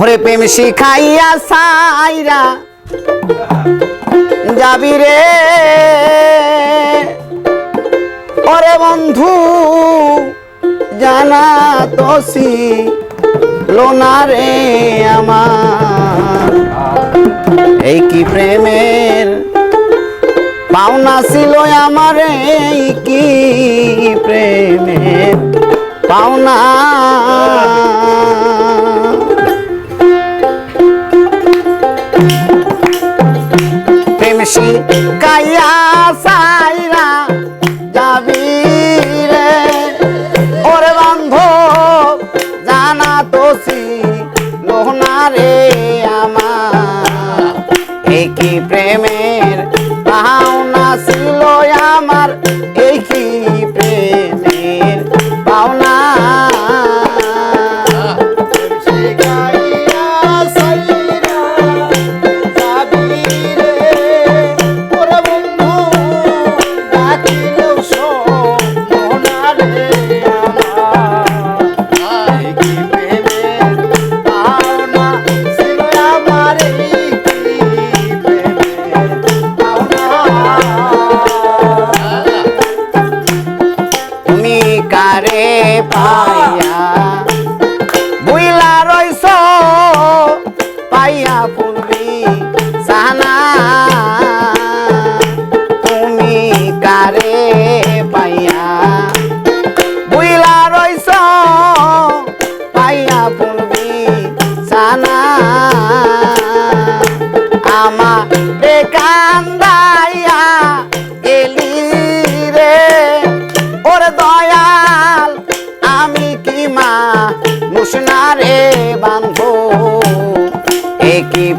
ওরে প্রেম শিখাইয়া সাইরা যাবি রে। ওরে বন্ধু, জানা তোসি লোনা রে আমার। এই কি প্রেমের পাওনা ছিল আমার? এই কি প্রেমের পাওনা গাইয়া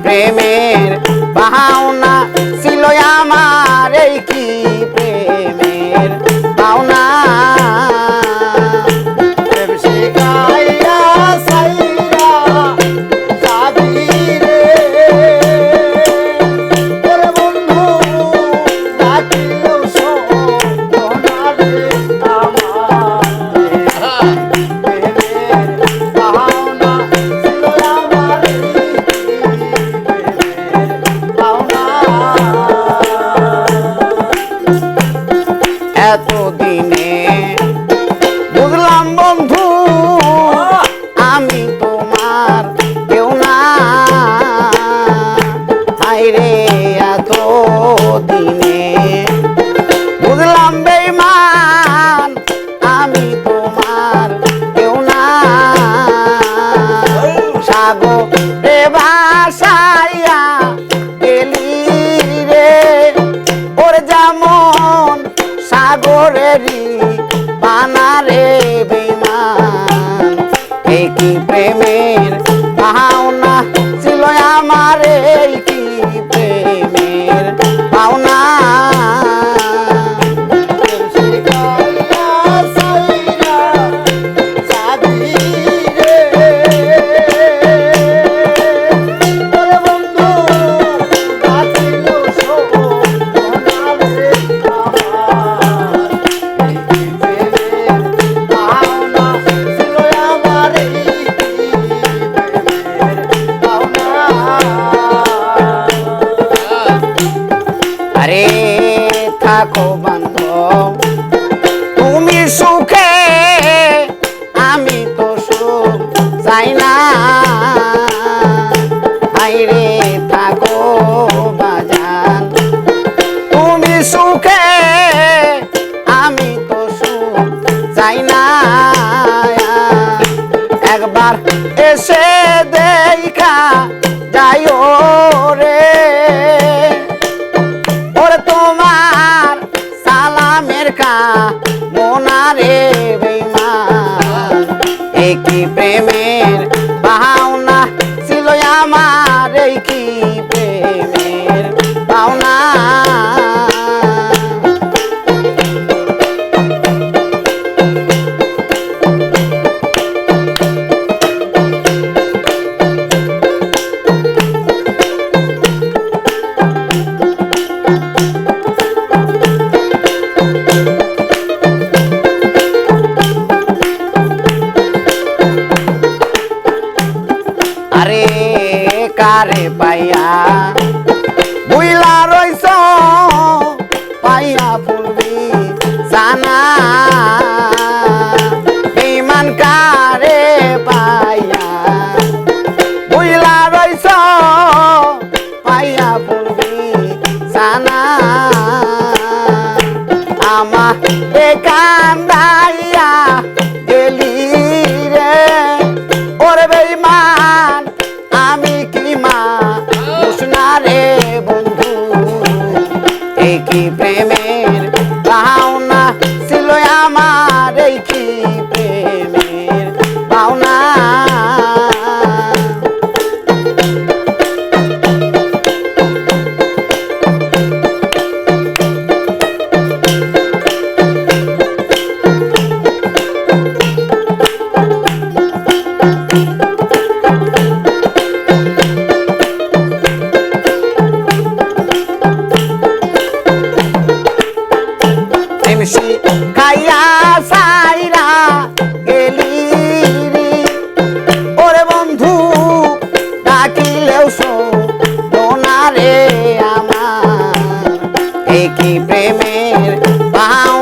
প্রেমের পাহাড় রাখো বান্ধব। তুমি সুখে, আমি তো সুখ চাই না। হাইরে থাকো বাজান। তুমি সুখে, আমি তো সুখ চাই না। একবার এসে দেখা যাই রে। প্রেমের রে খাইয়া সাইরা গেলি ওরে বন্ধু ডাকিলেও সোনারে আমার। একই প্রেমের পাও